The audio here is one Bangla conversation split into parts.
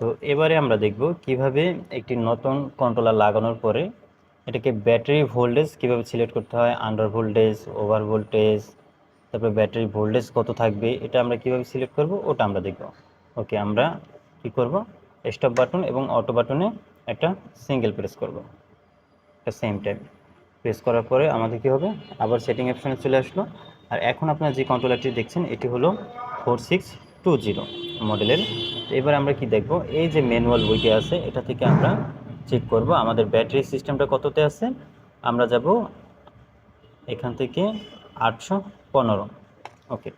তো এবারে আমরা দেখব কীভাবে একটি নতুন কন্ট্রোলার লাগানোর পরে এটাকে ব্যাটারি ভোল্টেজ কীভাবে সিলেক্ট করতে হয় আন্ডার ভোল্টেজ ওভার ভোল্টেজ তারপরে ব্যাটারি ভোল্টেজ কত থাকবে, এটা আমরা কীভাবে সিলেক্ট করব, ওটা আমরা দেখব। ওকে আমরা কি করব? স্টপ বাটন এবং অটো বাটনে একটা সিঙ্গেল প্রেস করব। একটা সেম টাইম প্রেস করার পরে আমাদের কি হবে? আবার সেটিং অপশনে চলে আসলো। আর এখন আপনারা যে কন্ট্রোলারটি দেখছেন, এটি হলো ফোর সিক্স টু জিরো মডেলের। তো এবার আমরা কি দেখব? এই যে ম্যানুয়াল বইটি আছে, এটা থেকে আমরা চেক করব আমাদের ব্যাটারি সিস্টেমটা কততে আছে। আমরা যাব এখান থেকে আটশো পনেরো। ওকে।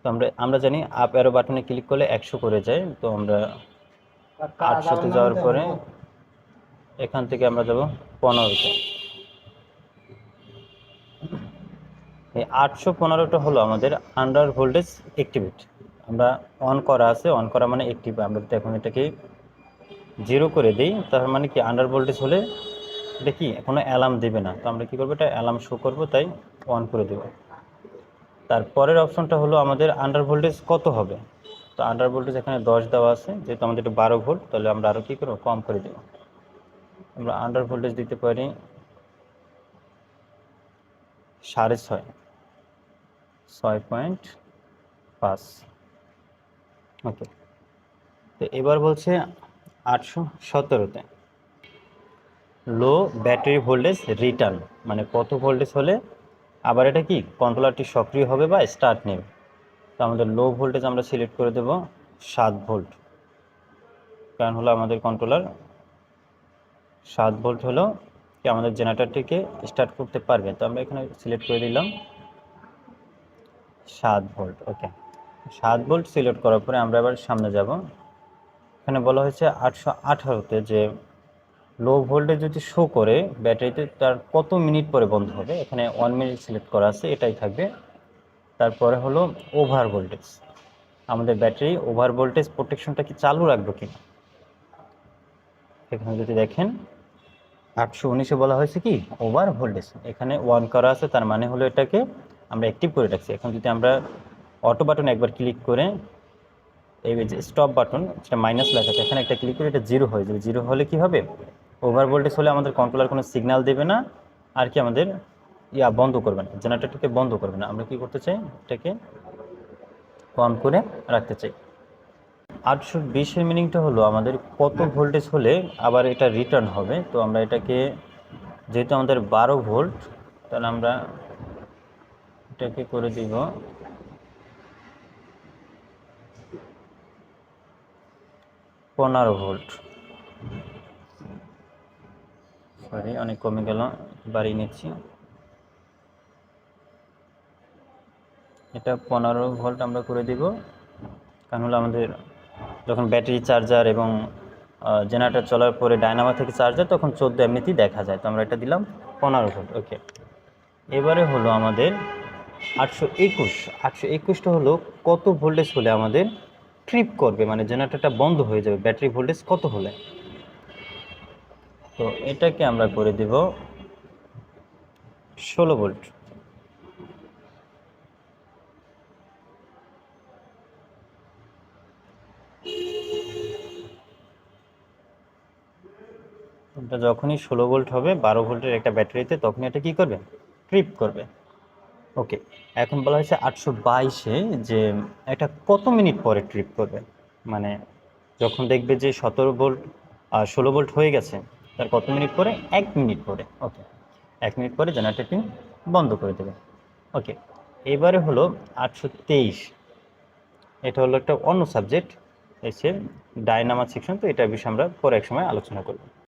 তো আমরা আমরা জানি আপ অ্যারো বাটনে ক্লিক করলে একশো করে যায়। তো আমরা আটশোতে যাওয়ার পরে এখান থেকে আমরা যাব পনেরোতে। এই আটশো পনেরোটা হলো আমাদের আন্ডার ভোল্টেজ অ্যাক্টিভেট আমরা অন করা আছে অন করা মানে অ্যাক্টিভ আমরা যদি এখন এটাকে জিরো করে দিই তার মানে কি আন্ডার ভোল্টেজ হলে এটা কি? কোনো অ্যালার্ম দেবে না। তো আমরা কি করব? এটা অ্যালার্ম শো করব, তাই অন করে দেবো। তারপরের অপশনটা হলো আমাদের আন্ডার ভোল্টেজ কত হবে? তো আন্ডার ভোল্টেজ এখানে দশ দেওয়া আছে, যেহেতু আমাদের এটা বারো ভোল্ট তাহলে আমরা আরও কী করব? কম করে দেবো। আমরা আন্ডার ভোল্টেজ দিতে পারি সাড়ে ছয়। ছয় পয়েন্ট পাঁচ। ওকে। তো এবার বলছে আটশো সতেরোতে। লো ব্যাটারি ভোল্টেজ রিটার্ন মানে কত ভোল্টেজ হলে আবার এটা কি? কন্ট্রোলারটি সক্রিয় হবে বা স্টার্ট নেবে? তো আমাদের লো ভোল্টেজ আমরা সিলেক্ট করে দেব সাত ভোল্ট কারণ হলো আমাদের কন্ট্রোলার সাত ভোল্ট হলো কি আমাদের জেনারেটরটিকে স্টার্ট করতে পারবে। তো আমরা এখানে সিলেক্ট করে দিলাম। সাত ভোল্ট, ওকে। সাত ভোল্ট সিলেক্ট করার পরে আমরা এবার সামনে যাব। এখানে বলা হয়েছে আটশো আঠারোতে যে লো ভোল্টেজ যদি শো করে, ব্যাটারিতে তার কত মিনিট পরে বন্ধ হবে? এখানে ওয়ান মিনিট সিলেক্ট করা আছে, এটাই থাকবে। তারপরে হলো ওভার ভোল্টেজ আমাদের ব্যাটারি ওভার ভোল্টেজ প্রোটেকশনটা কি চালু রাখব কি এখানে যদি দেখেন, আটশো উনিশে বলা হয়েছে কি? ওভার ভোল্টেজ এখানে ওয়ান করা আছে, তার মানে হলো এটাকে আমরা অ্যাক্টিভ করে রাখছি। এখন যদি আমরা অটো বাটন একবার ক্লিক করে এই যে স্টপ বাটন সেটা মাইনাস লেখা আছে, এখানে একটা ক্লিক করে এটা জিরো হয়ে যাবে। জিরো হলে কি হবে? ওভার ভোল্টেজ হলে আমাদের কন্ট্রোলার কোনো সিগন্যাল দেবে না, আর কি আমাদের ইয়া বন্ধ করবে না জেনারেটরটাকে বন্ধ করবে না। আমরা কি করতে চাই? এটাকে অন করে রাখতে চাই। আটশো বিশের মিনিংটা হলো আমাদের কত ভোল্টেজ হলে আবার এটা রিটার্ন হবে। তো আমরা এটাকে, যেহেতু আমাদের বারো ভোল্ট তাহলে আমরা এটাকে করে দিব। পনেরো ভোল্ট। সরি অনেক কমে গেল, বাড়িয়ে নিচ্ছি। এটা পনেরো ভোল্ট আমরা করে দিব। কারণ হলো আমাদের যখন ব্যাটারি চার্জার এবং জেনারেটার চলার পরে ডায়নামা থেকে চার্জার, তখন চোদ্দ এমনিতেই দেখা যায়। তো আমরা এটা দিলাম পনেরো ভোল্ট ওকে এবারে হলো আমাদের আটশো একুশ, আটশো একুশটা হলো কত ভোল্টেজ হলে আমাদের ট্রিপ করবে? মানে জেনারেটরটা বন্ধ হয়ে যাবে ব্যাটারি ভোল্টেজ কত হলে? তো এটাকে আমরা করে দেব ষোলো ভোল্ট যখনই ষোলো ভোল্ট হবে, বারো ভোল্টের একটা ব্যাটারিতে তখনই এটা কি করবে? ট্রিপ করবে। ওকে, এখন বলা হয়েছে আটশো বাইশে যে এটা কত মিনিট পরে ট্রিপ করবে? মানে যখন দেখবে যে সতেরো ভোল্ট আর ষোলো ভোল্ট হয়ে গেছে, তার কত মিনিট পরে? এক মিনিট পরে, ওকে। এক মিনিট পরে জেনারেটরটি বন্ধ করে দেবে, ওকে। এবারে হলো আটশো তেইশ, এটা হলো একটা অন্য সাবজেক্ট এসে ডায়নামা সেকশন তো এটার বিষয়ে আমরা পরে এক সময় আলোচনা করব।